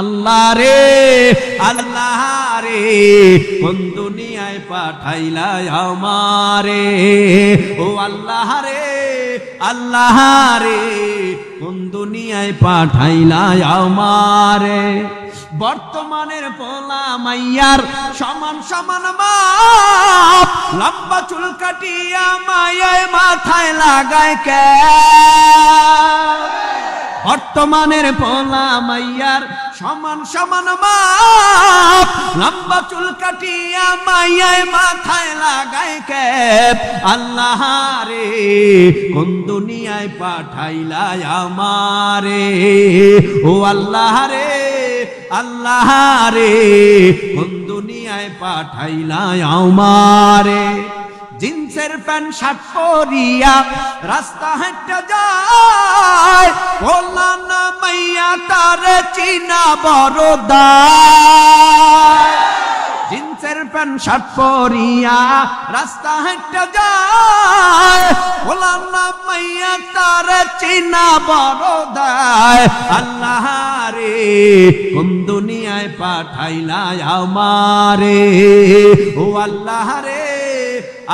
আল্লাহ রে আল্লাহ রে, কোন দুনিয়ায় পাঠাইলা আমারে। ও আল্লাহ রে আল্লাহ রে, কোন দুনিয়ায় পাঠাইলা আমারে। বর্তমানের পোলা মাইয়ার সমান সমান লম্বা চুল কাটিয়া মায়ায় মাথায় লাগায় কে? বর্তমানের পোলা মাইয়ার সমান সমান মাপ। লম্বা চুল কাটিয়া মাইয়ায় মাথায় লাগায় ক্যাপ। আল্লাহ রে কোন দুনিয়ায় পাঠাইলা আমারে? ও আল্লাহ রে আল্লাহ রে কোন দুনিয়ায় পাঠাইলা আমারে? জিন্সের প্যান্ট, শার্ট পরিয়া রাস্তা হেঁটে যায়। বললা না মাইয়া, তার চিনা বড়দায় জিন্সের প্যান্ট, শার্ট পরিয়া রাস্তা হেঁটে যায়। বললাম, না মাইয়া, তার চিনা বড়দায় আল্লাহ রে, কোন দুনিয়ায় পাঠাইলা আমারে। ও আল্লাহ রে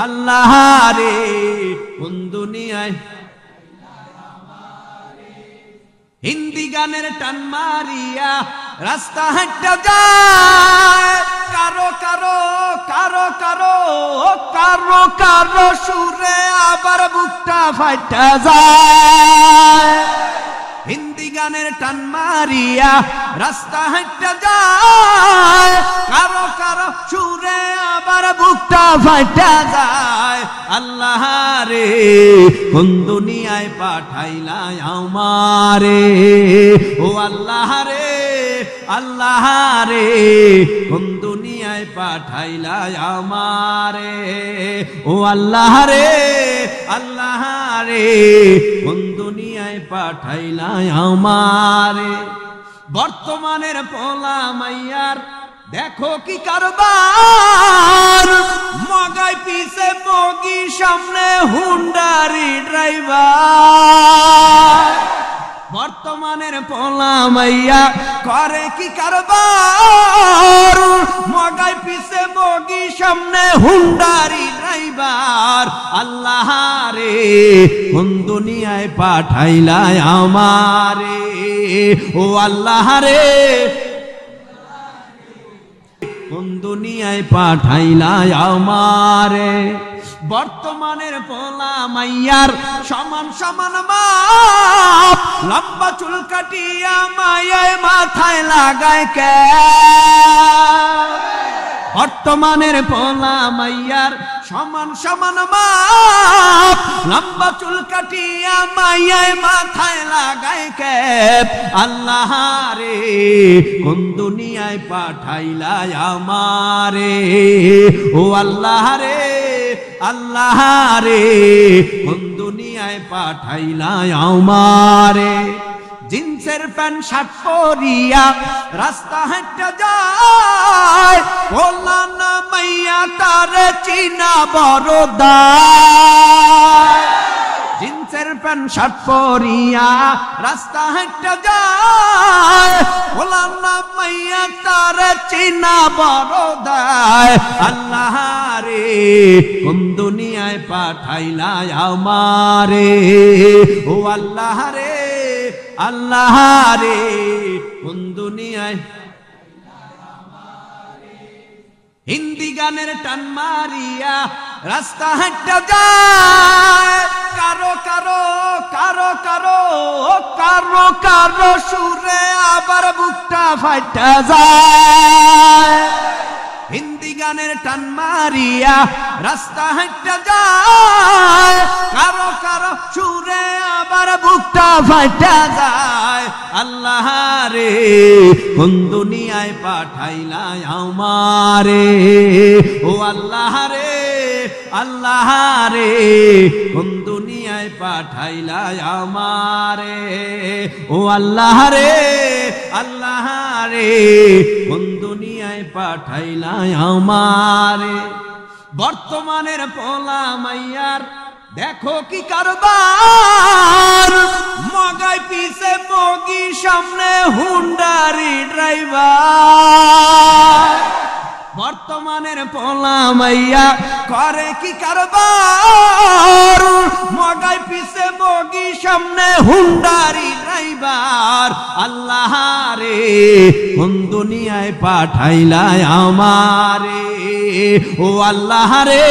আল্লাহ রে দুনিয়ায়? হিন্দি গানের টান মারিয়া রাস্তা হাঁটা যায়। কারও কারও কারও কারও কারও কারও সুরে আবার বুকটা ফাটা যায়। গানের টান মারিয়া রাস্তা হাঁটা যায়, কারও কারও সুরে আবার বুকটা ফাটা যায়। আল্লাহ রে, কোন দুনিয়ায় পাঠাইলা আমারে? ও আল্লাহ রে আল্লাহ রে, কোন দুনিয়ায় পাঠাইলা আমারে? ও আল্লাহ রে আল্লাহ রে, কোন দুনিয়ায় পাঠাইলা আমারে। বর্তমানের পোলা মাইয়ার, দেখো কি কারবার। মগাই পিছে মগি সামনে হুন্ডারি ড্রাইভার। বর্তমানের পোলা মাইয়া করে কি কারবার? মগাই পিছে মগি সামনে হুন্ডারি কোন দুনিয়ায় পাঠাইলা আমারে। ও আল্লাহ রে। কোন দুনিয়ায় পাঠাইলা আমারে। বর্তমানের পোলা মাইয়ার সমান সমান মাপ লম্বা চুল কাটিয়া মায়ায় মাথায় লাগায় কে? বর্তমানের পোলা মাইয়ার সমান সমান মাপ। লম্বা চুল কাটিয়া মাইয়ায় মাথায় লাগায় ক্যাপ। আল্লাহ রে, কোন দুনিয়ায় পাঠাইলা আমারে? ও আল্লাহ রে আল্লাহ রে, কোন দুনিয়ায় পাঠাইলা আমারে? জিন্সের প্যান্ট শার্ট পরিয়া রাস্তা হেঁটে যায় বললা না তার চিনা বড়দায় জিন্সের প্যান্ট, শার্ট পরিয়া রাস্তা হেঁটে যায়। বললাম না মাইয়া তার চিনা বড়দায় আল্লাহ রে কোন দুনিয়ায় পাঠাইলা আমারে? ও আল্লাহ রে আল্লাহ রে কোন দুনিয়ায় হিন্দি গানের টান মারিয়া রাস্তা হাঁটা যায়। কারও কারও কারও কারও কারও কারও সুরে আবার বুকটা ফাটা যায়। হিন্দি গানের টান মারিয়া রাস্তা হাঁটা যায়। কারও কারও সুরে আবার বুকটা ফাটা যায়। রে কোন দুনিয়ায় পাঠাইলা আমারে। ও আল্লাহ রে আল্লাহ রে, কোন দুনিয়ায় পাঠাইলা আমারে। ও আল্লাহ রে আল্লাহ রে, কোন দুনিয়ায় পাঠাইলা আমারে। বর্তমানের পোলা মাইয়ার, দেখো কি কারবার। মগাই পিছে মগি সামনে হুন্ডারি ড্রাইভার। বর্তমানের পোলা মাইয়া করে কি কারবার? মগাই পিছে বগি সামনে হুন্ডারি ড্রাইভার। আল্লাহ রে, কোন দুনিয়ায় পাঠাইলায় আমারে। ও আল্লাহ রে